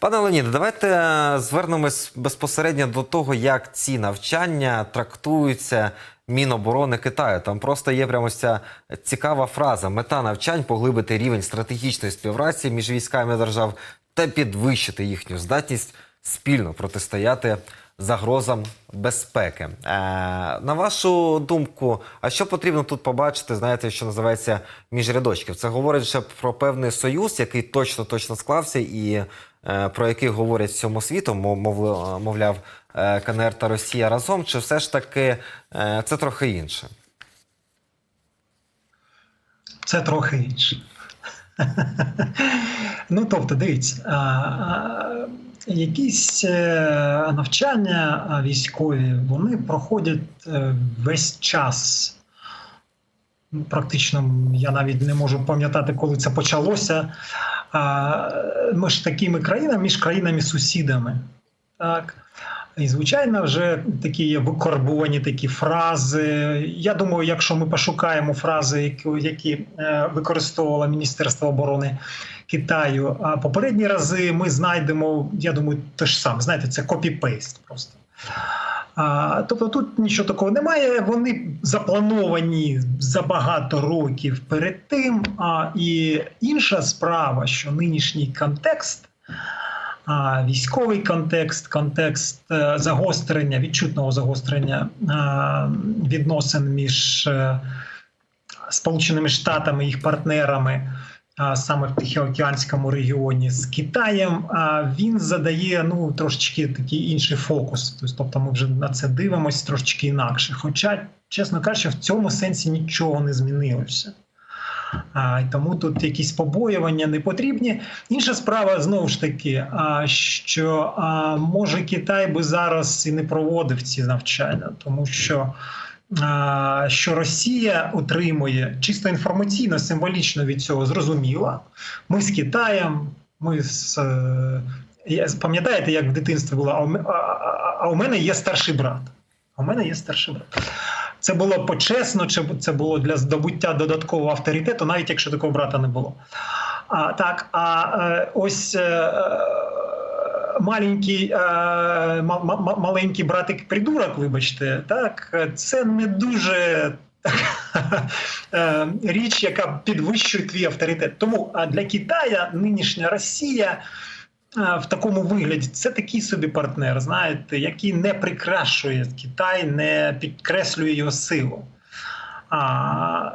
Пане Леоніде, давайте звернемось безпосередньо до того, як ці навчання трактуються Міноборони Китаю. Там просто є прямо ця цікава фраза: мета навчань поглибити рівень стратегічної співпраці між військами держав та підвищити їхню здатність спільно протистояти загрозам безпеки. Е, на вашу думку, а що потрібно тут побачити, знаєте, що називається між рядочків? Це говорить ще про певний союз, який точно точно склався, і е, про який говорять всьому світу, мов- мовляв, е, КНР та Росія разом, чи все ж таки е, це трохи інше? Це трохи інше. ну, тобто, дивіться, якісь е, навчання військові, вони проходять е, весь час. Практично я навіть не можу пам'ятати, коли це почалося. Ми ж такими країнами між країнами-сусідами. Так. І, звичайно, вже такі є викорбувані такі фрази. Я думаю, якщо ми пошукаємо фрази, які, які е, використовувало Міністерство оборони Китаю, а попередні рази ми знайдемо, я думаю, те ж саме. Знаєте, це копі-пейст просто. А, тобто тут нічого такого немає. Вони заплановані за багато років перед тим. А, і інша справа, що нинішній контекст а, військовий контекст, контекст е, загострення, відчутного загострення е, відносин між е, Сполученими Штатами, їх партнерами. Саме в Тихоокеанському регіоні з Китаєм, він задає ну трошечки такий інший фокус. Тобто, ми вже на це дивимося трошечки інакше. Хоча, чесно кажучи, в цьому сенсі нічого не змінилося. А, тому тут якісь побоювання не потрібні. Інша справа знову ж таки, а, що а, може Китай би зараз і не проводив ці навчання, тому що. Що Росія отримує чисто інформаційно, символічно від цього зрозуміла. Ми з Китаєм, ми з е, пам'ятаєте, як в дитинстві було, а у мене є старший брат. У мене є старший брат. Це було почесно, чи це було для здобуття додаткового авторитету, навіть якщо такого брата не було. А, так, а е, ось е, маленький, ма- ма- ма- маленький братик придурок, вибачте, так, це не дуже. е, Річ, яка підвищує твій авторитет. Тому для Китая нинішня Росія в такому вигляді це такий собі партнер, знаєте, який не прикрашує Китай, не підкреслює його силу. А,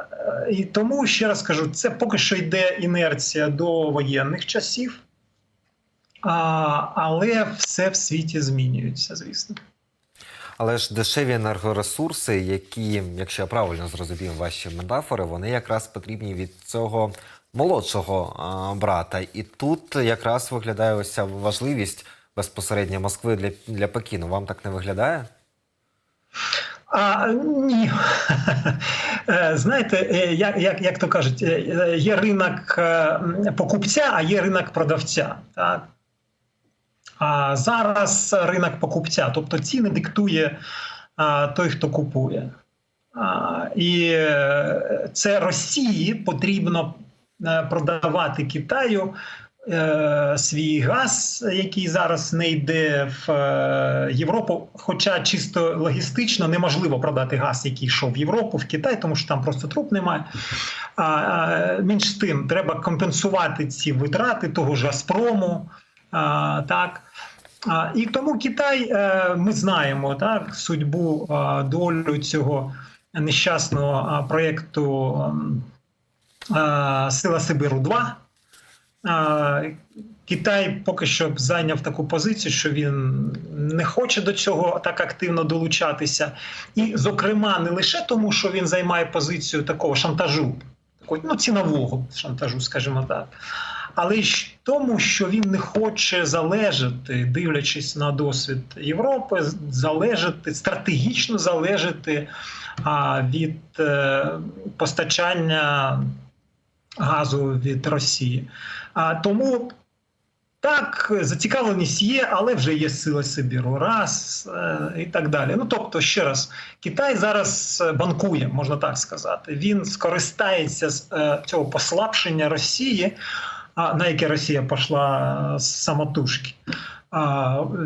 і тому ще раз кажу, це поки що йде інерція до воєнних часів, але все в світі змінюється, звісно. Але ж дешеві енергоресурси, які, якщо я правильно зрозумів ваші метафори, вони якраз потрібні від цього молодшого брата. І тут якраз виглядає ось ця важливість безпосередньо Москви для, для Пекіну. Вам так не виглядає? А, ні. Е, Знаєте, е, як, як, як то кажуть, е, є ринок покупця, а є ринок продавця. Так? А зараз ринок покупця, тобто ціни диктує а, той, хто купує. А, і е, це Росії потрібно е, продавати Китаю е, свій газ, який зараз не йде в е, Європу. Хоча чисто логістично неможливо продати газ, який йшов в Європу, в Китай, тому що там просто труп немає. А, з тим, треба компенсувати ці витрати того ж Газпрому. Так. І тому Китай, е, ми знаємо так, судьбу, долю цього нещасного проєкту Сила Сибиру 2. Китай поки що зайняв таку позицію, що він не хоче до цього так активно долучатися. І, зокрема, не лише тому, що він займає позицію такого шантажу, такого, ну, цінового шантажу, скажімо так, але й тому, що він не хоче залежати, дивлячись на досвід Європи, залежати стратегічно залежати а, від е, постачання газу від Росії. А тому так, зацікавленість є, але вже є сила Сибіру, раз е, і так далі. Ну тобто, ще раз, Китай зараз е, банкує, можна так сказати. Він скористається з е, цього послабшення Росії на яке Росія пішла е, з самотужки,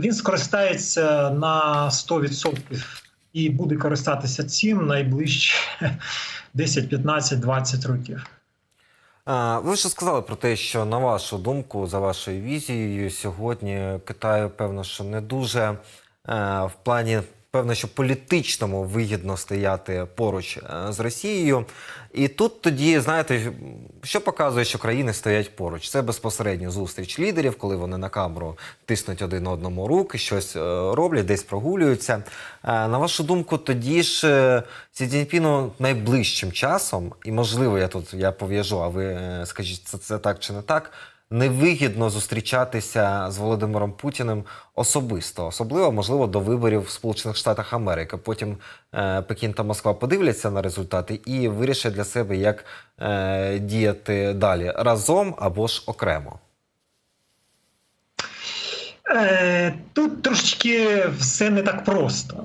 він скористається на 100% і буде користатися цим найближче 10, 15, 20 років. Ви вже сказали про те, що на вашу думку, за вашою візією, сьогодні Китаю, певно, що не дуже е, в плані, певно, що політичному вигідно стояти поруч е, з Росією. І тут тоді, знаєте, що показує, що країни стоять поруч? Це безпосередньо зустріч лідерів, коли вони на камеру тиснуть один одному руки, щось е, роблять, десь прогулюються. Е, На вашу думку, тоді ж Сі Цзіньпіну найближчим часом, і можливо, я тут я пов'яжу, а ви скажіть, це, це так чи не так. Невигідно зустрічатися з Володимиром Путіним особисто, особливо можливо до виборів в Сполучених Штатах Америки. Потім е, Пекін та Москва подивляться на результати і вирішать для себе, як е, діяти далі разом або ж окремо. Е, Тут трошечки все не так просто,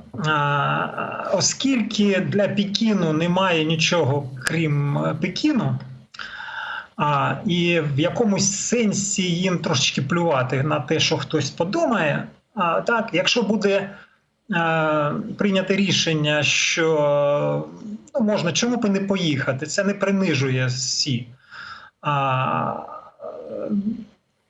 оскільки для Пекіну немає нічого крім е, Пекіну, а, і в якомусь сенсі їм трошечки плювати на те, що хтось подумає. А, так, якщо буде е, прийнято рішення, що ну, можна чому б не поїхати, це не принижує Сі. А,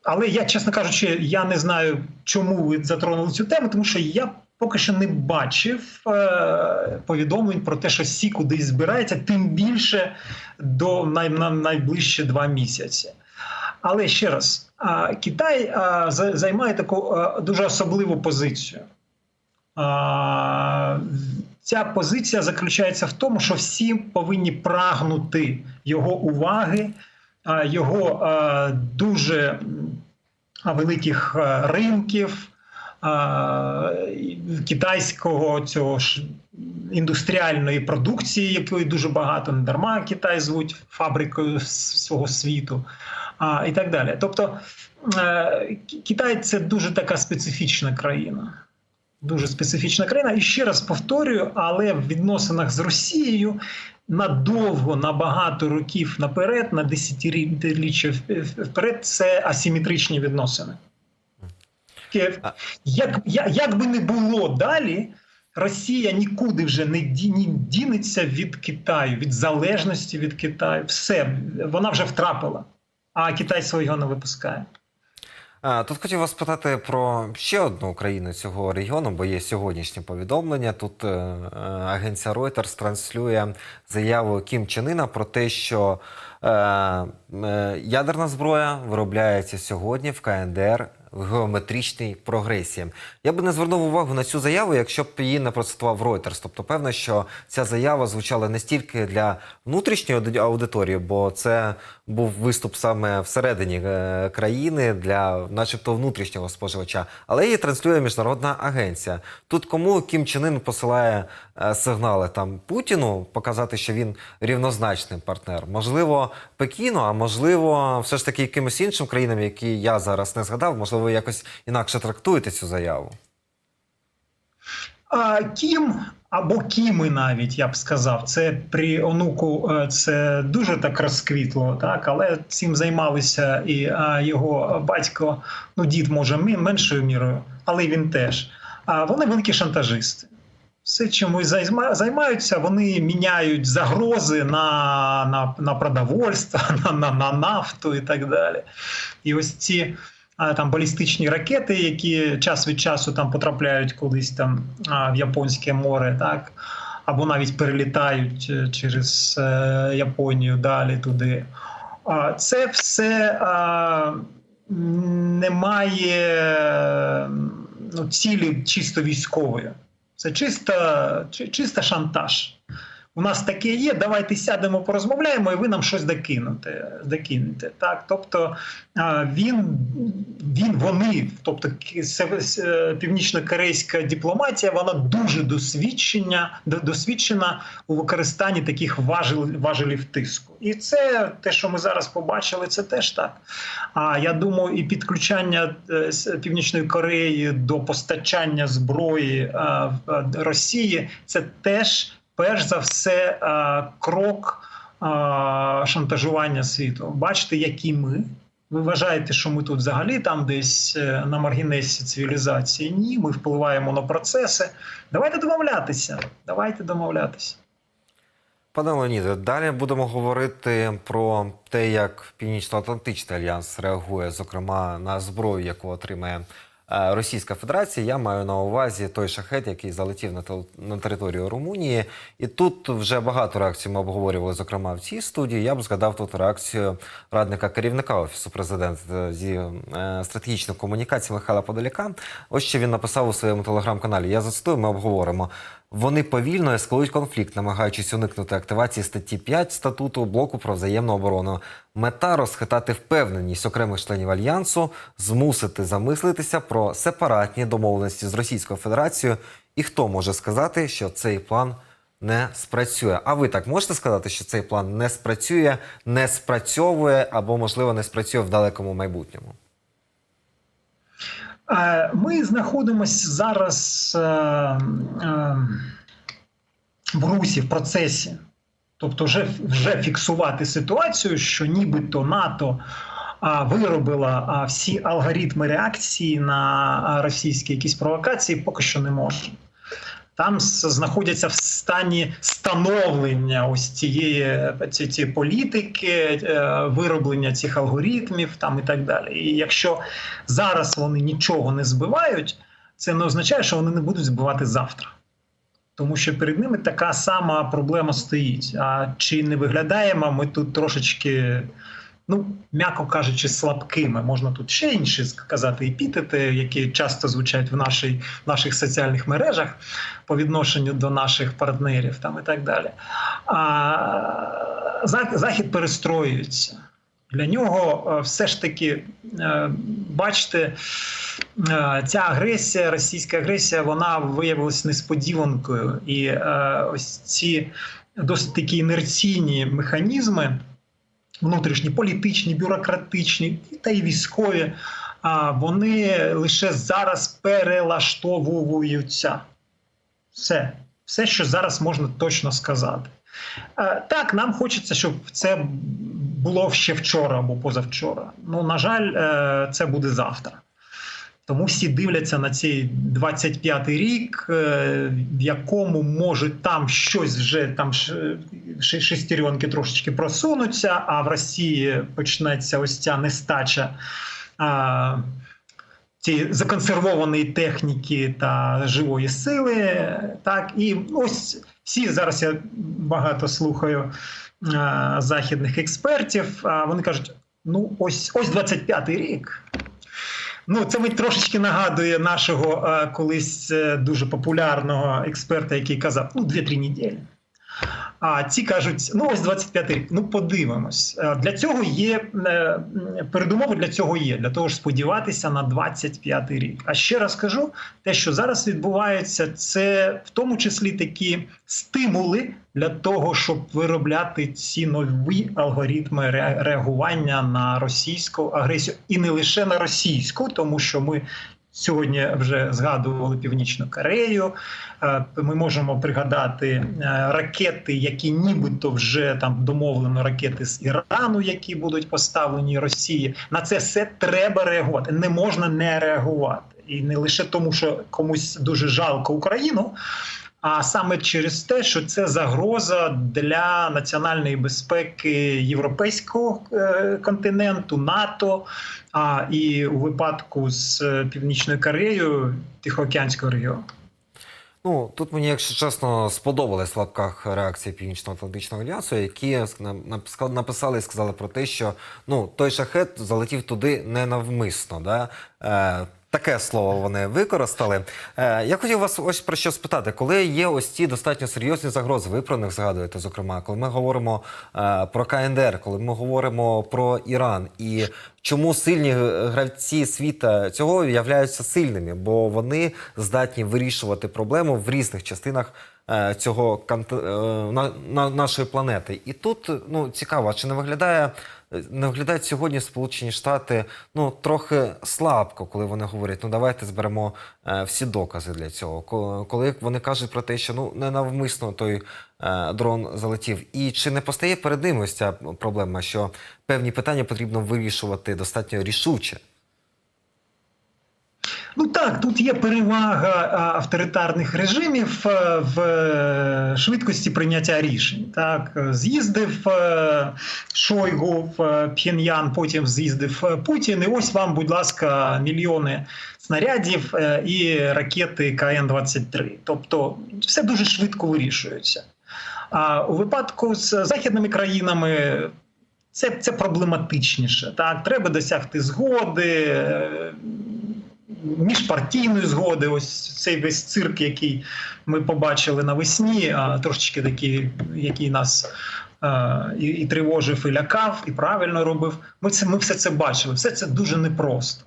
але я, чесно кажучи, я не знаю, чому ви затронули цю тему, тому що я поки що не бачив е, повідомлень про те, що Сі кудись збирається, тим більше до най, на найближчі два місяці. Але ще раз, Китай займає таку дуже особливу позицію. Ця позиція заключається в тому, що всі повинні прагнути його уваги, його дуже великих ринків, китайського цього ж індустріальної продукції, якої дуже багато не дарма Китай звуть фабрикою свого світу, а, і так далі. Тобто е, Китай це дуже така специфічна країна. Дуже специфічна країна. І ще раз повторюю, але в відносинах з Росією надовго, на багато років наперед, на десятиріччя вперед, це асиметричні відносини. Таке, Як, як, як би не було далі, Росія нікуди вже не дінеться від Китаю, від залежності від Китаю. Все, вона вже втрапила, а Китай свого не випускає. Тут хотів вас питати про ще одну країну цього регіону, бо є сьогоднішнє повідомлення. Тут е, е, агенція Reuters транслює заяву Кім Чен Іна про те, що е, е, ядерна зброя виробляється сьогодні в КНДР в геометричній прогресії. Я би не звернув увагу на цю заяву, якщо б її не процитував Reuters. Тобто, певно, що ця заява звучала не стільки для внутрішньої аудиторії, бо це був виступ саме всередині е, країни для, начебто, внутрішнього споживача, але її транслює міжнародна агенція. Тут кому Кім Чен Ын посилає е, сигнали там Путіну, показати, що він рівнозначний партнер. Можливо, Пекіну, а можливо, все ж таки якимось іншим країнам, які я зараз не згадав, можливо, ви якось інакше трактуєте цю заяву. А Кім або Кіми навіть я б сказав, це при онуку е, це дуже так розквітло, так але цим займалися і а, його батько, ну дід може меншою мірою, але він теж. А вони великі шантажисти. Все, чимось займа- займаються, вони міняють загрози на, на, на продовольство, на, на, на нафту і так далі. І ось ці там балістичні ракети, які час від часу там потрапляють кудись там в Японське море, так або навіть перелітають е, через е, Японію далі туди. Це все не має ну, цілі чисто військової. Це чисто, чисто шантаж. У нас таке є, давайте сядемо, порозмовляємо, і ви нам щось докинете. докинете. Так? Тобто він, він, вони, тобто се- північно-корейська дипломатія, вона дуже досвідчена, досвідчена у використанні таких важелів, важелів тиску. І це те, що ми зараз побачили, це теж так. А я думаю, і підключання е, Північної Кореї до постачання зброї е, е, Росії, це теж перш за все е, крок е, шантажування світу. Бачите, які ми, Ви вважаєте, що ми тут взагалі там десь е, на маргінесі цивілізації? Ні, ми впливаємо на процеси. Давайте домовлятися. Давайте домовлятися. Пане Леоніде, далі будемо говорити про те, як Північно-Атлантичний альянс реагує, зокрема на зброю, яку отримає Російська Федерація. Я маю на увазі той шахет, який залетів на, на територію Румунії. І тут вже багато реакцій ми обговорювали, зокрема в цій студії. Я б згадав тут реакцію радника керівника офісу президента зі стратегічних стратегічної комунікації Михайла Подоляка. Ось що він написав у своєму телеграм-каналі. Я зацитую, ми обговоримо. Вони повільно ескалують конфлікт, намагаючись уникнути активації статті 5 статуту блоку про взаємну оборону. Мета розхитати впевненість окремих членів альянсу, змусити замислитися про сепаратні домовленості з Російською Федерацією. І хто може сказати, що цей план не спрацює? А ви так можете сказати, що цей план не спрацює, не спрацьовує або, можливо, не спрацює в далекому майбутньому? Е, Ми знаходимося зараз е, е, в русі, в процесі. Тобто, вже, вже фіксувати ситуацію, що нібито НАТО виробила всі алгоритми реакції на російські якісь провокації, поки що не може. Там знаходяться в стані становлення ось цієї, ці- цієї політики, е, вироблення цих алгоритмів там і так далі. І якщо зараз вони нічого не збивають, це не означає, що вони не будуть збивати завтра. Тому що перед ними така сама проблема стоїть. А чи не виглядаємо ми тут трошечки, ну, м'яко кажучи, слабкими? Можна тут ще інші сказати епітети, які часто звучать в, нашій, наших соціальних мережах по відношенню до наших партнерів там і так далі. А, Захід перестроюється. Для нього е, все ж таки, е, бачите, е, ця агресія, російська агресія, вона виявилася несподіванкою. І ось ці досить такі інерційні механізми, внутрішні, політичні, бюрократичні та й військові, а, вони лише зараз перелаштовуються. Все, все, що зараз можна точно сказати. Е, Так, нам хочеться, щоб це було ще вчора або позавчора. Ну, на жаль, е, це буде завтра. Тому всі дивляться на цей 25-й рік, е, в якому може там щось вже там шестеренки трошечки просунуться, а в Росії почнеться ось ця нестача цієї законсервованої техніки та живої сили. Так, і ось всі зараз я багато слухаю а, західних експертів. А вони кажуть: ну, ось ось 25-й рік. Ну, це мені трошечки нагадує нашого е, колись е, дуже популярного експерта, який казав: ну, 2-3 неділі. А ці кажуть, ну ось 25 рік. Ну подивимось. Е, Для цього є е, передумови для цього є, для того ж сподіватися на 25 рік. А ще раз кажу, те, що зараз відбувається, це в тому числі такі стимули для того, щоб виробляти ці нові алгоритми реагування на російську агресію, і не лише на російську, тому що ми. Сьогодні вже згадували Північну Корею. Е, Ми можемо пригадати е, ракети, які нібито вже там домовлено ракети з Ірану, які будуть поставлені Росії. На це все треба реагувати. Не можна не реагувати, і не лише тому, що комусь дуже жалко Україну. А саме через те, що це загроза для національної безпеки європейського е, континенту, НАТО, а і у випадку з е, Північною Кореєю Тихоокеанського регіону. Ну тут мені, якщо чесно, сподобалась в лапках реакція Північно-Атлантичного альянсу, які написали і сказали про те, що ну той шахет залетів туди ненавмисно. Да? Таке слово вони використали. Е, я хотів вас ось про що спитати. Коли є ось ці достатньо серйозні загрози, ви про них згадуєте, зокрема, коли ми говоримо е, про КНДР, коли ми говоримо про Іран, і чому сильні гравці світа цього являються сильними, бо вони здатні вирішувати проблему в різних частинах е, цього кант... на, на, нашої планети. І тут ну цікаво, чи не виглядає не виглядають сьогодні Сполучені Штати ну трохи слабко, коли вони говорять, ну давайте зберемо е, всі докази для цього. Ко- Коли вони кажуть про те, що ну ненавмисно той е, дрон залетів, і чи не постає перед ними ось ця проблема, що певні питання потрібно вирішувати достатньо рішуче? Ну так, тут є перевага авторитарних режимів е, в е, швидкості прийняття рішень. Так, е, з'їздив Шойгу в Пхеньян, потім з'їздив Путін. І ось вам, будь ласка, мільйони снарядів і ракети КН-23. Тобто все дуже швидко вирішується. А у випадку з західними країнами це, це проблематичніше. Так, треба досягти згоди. Е, Міжпартійної згоди, ось цей весь цирк, який ми побачили навесні, трошечки такий, який нас е, і, і тривожив, і лякав, і правильно робив. Ми це ми все це бачили. Все це дуже непросто.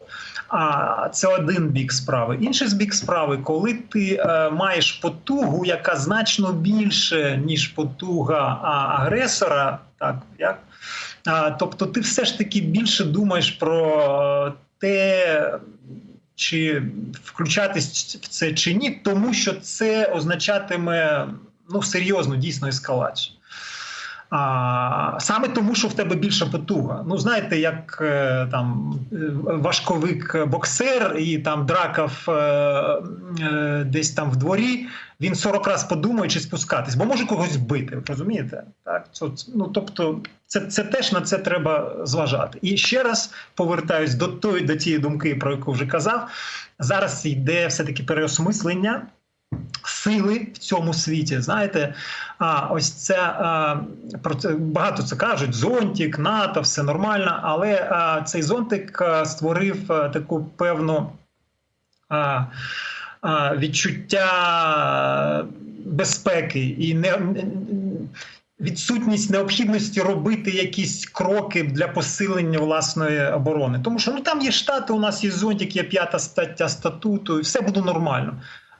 А це один бік справи. Інший з бік справи, коли ти е, маєш потугу, яка значно більше, ніж потуга а, агресора, так як а, тобто, ти все ж таки більше думаєш про те, чи включатись в це чи ні, тому що це означатиме ну серйозну дійсно ескалацію. А, саме тому, що в тебе більша потуга. Ну, знаєте, як е, там е, важковик боксер і там драка в, е, десь там в дворі, він 40 раз подумає, чи спускатись, бо може когось бити. Розумієте? Так, це, ну, тобто, це, це теж на це треба зважати. І ще раз повертаюсь до тої до тієї думки, про яку вже казав. Зараз йде все-таки переосмислення сили в цьому світі. Знаєте, а ось це а, про це багато це кажуть: зонтик, НАТО, все нормально. Але а, цей зонтик а, створив а, таку певну. Відчуття безпеки і не відсутність необхідності робити якісь кроки для посилення власної оборони, тому що ну там є штати, у нас є зонтик, є п'ята стаття статуту, і все буде нормально.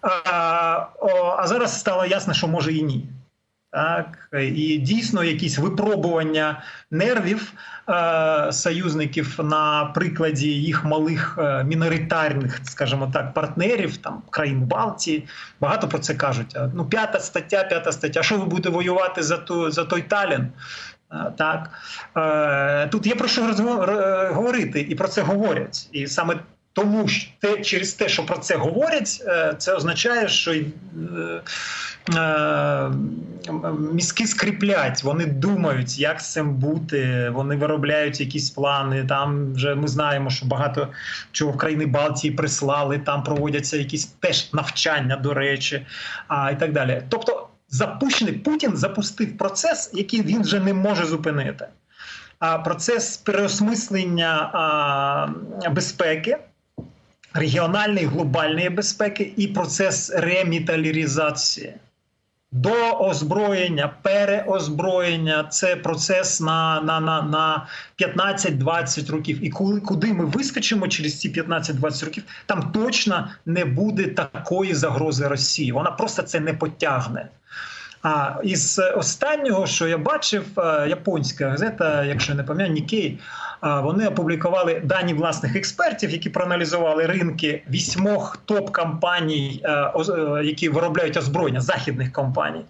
А, зараз стало ясно, що може і ні. Так, і дійсно якісь випробування нервів е, союзників на прикладі їх малих е, міноритарних, скажімо так, партнерів, там країн Балтії. Багато про це кажуть. Ну, п'ята стаття, п'ята стаття. Що ви будете воювати за ту за той Талін? Так е, тут є про що розго- говорити, і про це говорять. І саме тому що те, через те, що про це говорять, е, це означає, що е, е, мізки скріплять, вони думають, як з цим бути. Вони виробляють якісь плани. Там вже ми знаємо, що багато чого в країни Балтії прислали, там проводяться якісь теж навчання, до речі, а, і так далі. Тобто, запущений Путін запустив процес, який він вже не може зупинити. А процес переосмислення а, безпеки регіональної глобальної безпеки і процес реміталіризації. До озброєння, переозброєння це процес на, на, на, на 15-20 років. І коли куди ми вискочимо через ці 15-20 років, там точно не буде такої загрози Росії. Вона просто це не потягне. А із останнього, що я бачив, е, японська газета, якщо не пам'ятаю, Нікей, вони опублікували дані власних експертів, які проаналізували ринки вісьмох топ-компаній, е, е, які виробляють озброєння західних компаній.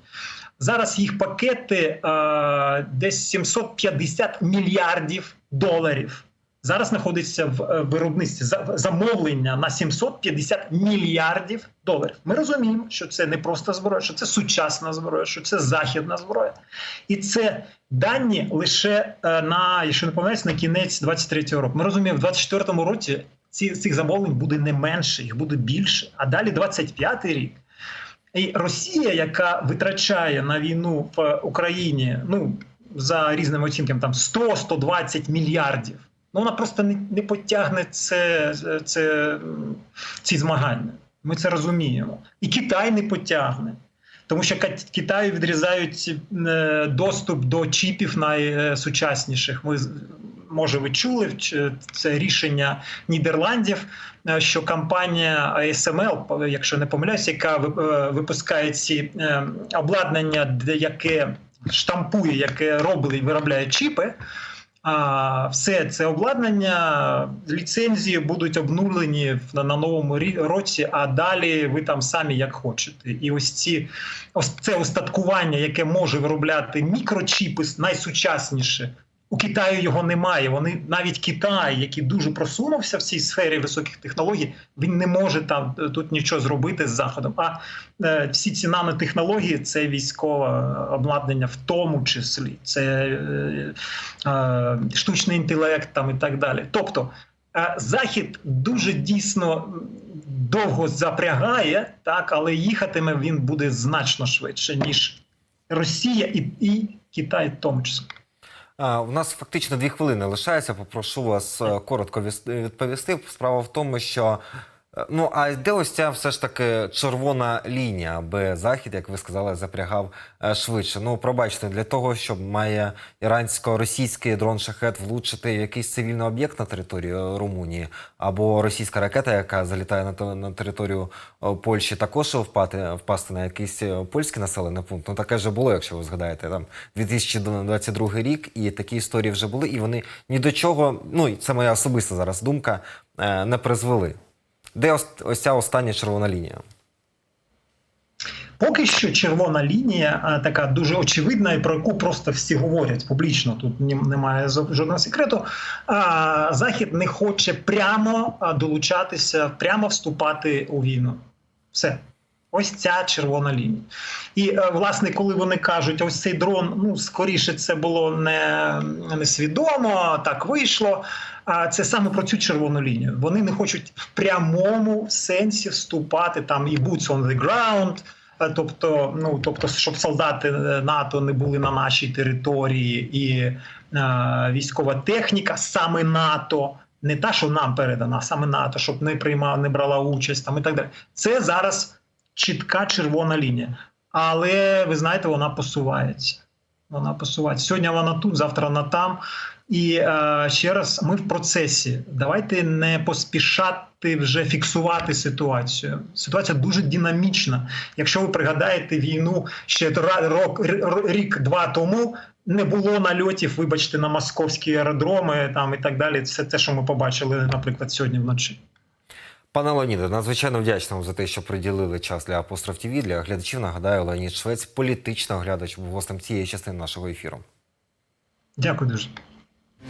Зараз їх пакети е, десь 750 мільярдів доларів. Зараз знаходиться в е, виробництві за- замовлення на 750 мільярдів доларів. Ми розуміємо, що це не просто зброя, що це сучасна зброя, що це західна зброя. І це дані лише е, на, якщо не помиляюсь, на кінець 23-го року. Ми розуміємо, в 24-му році ці, цих замовлень буде не менше, їх буде більше. А далі 25-й рік. І Росія, яка витрачає на війну в Україні, ну за різними оцінками, там 100-120 мільярдів. Ну вона просто не, не потягне це, це, ці змагання. Ми це розуміємо. І Китай не потягне. Тому що Китаю відрізають е, доступ до чіпів найсучасніших. Ми може ви чули це рішення Нідерландів, е, що компанія ASML, якщо не помиляюсь, яка е, випускає ці обладнання, яке штампує, яке робить і виробляє чіпи. Все це обладнання, ліцензії будуть обнулені на новому році, а далі ви там самі як хочете. І ось ці ось це остаткування, яке може виробляти мікрочіпи найсучасніше. У Китаю його немає. Вони навіть Китай, який дуже просунувся в цій сфері високих технологій, він не може там е, тут нічого зробити з заходом. А е, всі ці нанотехнології це військове обладнання, в тому числі, це е, е, штучний інтелект там і так далі. Тобто е, Захід дуже дійсно довго запрягає, так, але їхатиме він буде значно швидше, ніж Росія і, і Китай, в тому числі. У нас фактично дві хвилини лишається. Попрошу вас е, коротко віс- відповісти. Справа в тому, що ну а де ось ця все ж таки червона лінія, аби захід, як ви сказали, запрягав е, швидше. Ну пробачте, для того, щоб має ірансько-російський дрон шахет влучити якийсь цивільний об'єкт на території е, Румунії, або російська ракета, яка залітає на, на територію е, Польщі, також впати, впасти на якийсь польський населений пункт. Ну таке вже було, якщо ви згадаєте, там 2022 рік, і такі історії вже були, і вони ні до чого, ну це моя особиста зараз думка, не призвели. Де ось, ця остання червона лінія? Поки що червона лінія така дуже очевидна, і про яку просто всі говорять публічно. Тут немає жодного секрету. Захід не хоче прямо долучатися, прямо вступати у війну. Все. Ось ця червона лінія. І е, власне, коли вони кажуть, ось цей дрон, ну скоріше це було не, не свідомо, так вийшло. А це саме про цю червону лінію. Вони не хочуть в прямому сенсі вступати там і boots on the ground, Е, Тобто, ну тобто, щоб солдати е, НАТО не були на нашій території, і е, військова техніка саме НАТО, не та, що нам передана, а саме НАТО, щоб не приймав, не брала участь там і так далі. Це зараз чітка червона лінія. Але ви знаєте, вона посувається. Вона посувається. Сьогодні вона тут, завтра вона там. І е, ще раз, ми в процесі. Давайте не поспішати вже фіксувати ситуацію. Ситуація дуже динамічна. Якщо ви пригадаєте війну ще рок, рік-два тому, не було нальотів, вибачте, на московські аеродроми там і так далі. Все те, що ми побачили, наприклад, сьогодні вночі. Пане Леоніде, надзвичайно вдячна за те, що приділили час для апостроф ТВ. Для глядачів нагадаю, Леонід Швець, політичний оглядач, був гостем цієї частини нашого ефіру. Дякую дуже.